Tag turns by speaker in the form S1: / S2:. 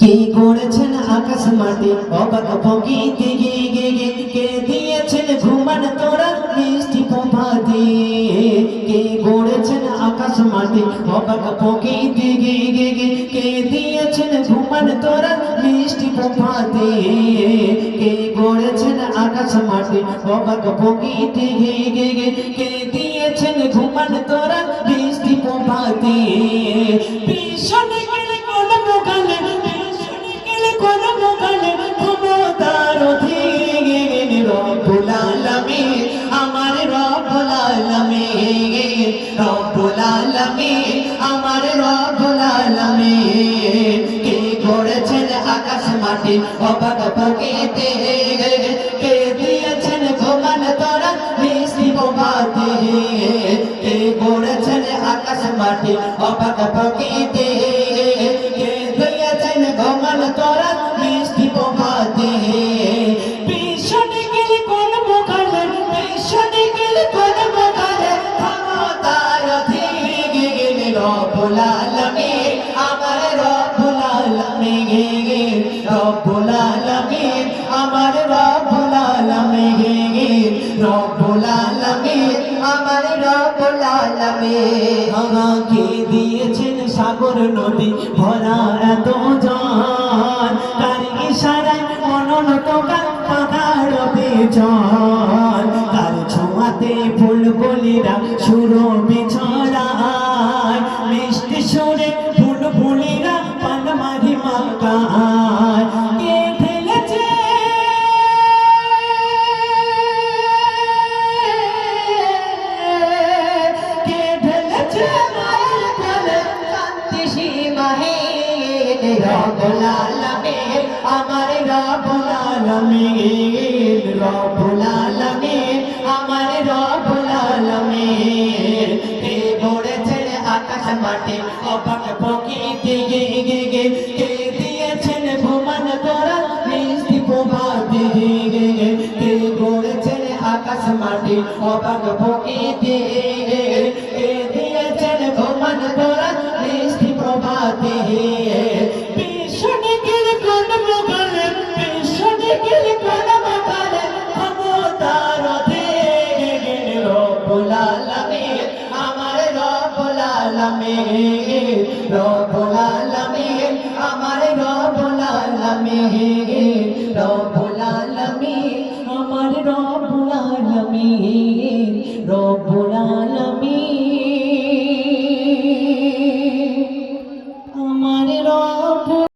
S1: কে করেছেন আকাশ মাটি? অবাক প্রকৃতি গে গে গে কে দিয়েছেন ঘুমান তোরা মিষ্টি প্রভাতি? কে করেছেন আকাশ মাটি? অবাক প্রকৃতি গে গে গে কে দিয়েছেন ঘুমান তোরা মিষ্টি প্রভাতি? কে করেছেন আকাশ মাটি? অবাক প্রকৃতি গে গে গে কে দিয়েছেন ঘুমান তোরা মিষ্টি প্রভাতি? পিছনে গেলে কোন আমার রব্বুল কে করেছেন আকাশ মাটি, অবাক প্রকৃতি কে দিয়েছেন ভগবান তোরা, মিষ্টি বোমাতে, কে করেছেন আকাশ মাটি, অবাক প্রকৃতি দিয়েছেন সাগর নদী, ভরা এত জন তার ইশারায় অনন্ত পাহাড় পেছন তার ছোঁয়াতে ফুলগুলিরা সুর রব্বুল আলামিন আমার রব্বুল আলামিন রব্বুল আলামিন আমার রব্বুল আলামিন কে গড়েছেন আকাশ মাটি অবাক প্রকৃতি, গে গে গে। কে দিয়েছেন ভুবন তোরা মিষ্টি প্রভাতি, গে গে গে। কে গড়েছেন আকাশ মাটি অবাক প্রকৃতি কে দিয়েছেন রব্বুল আলামিন আমার রব্বুল আলামিন রব্বুল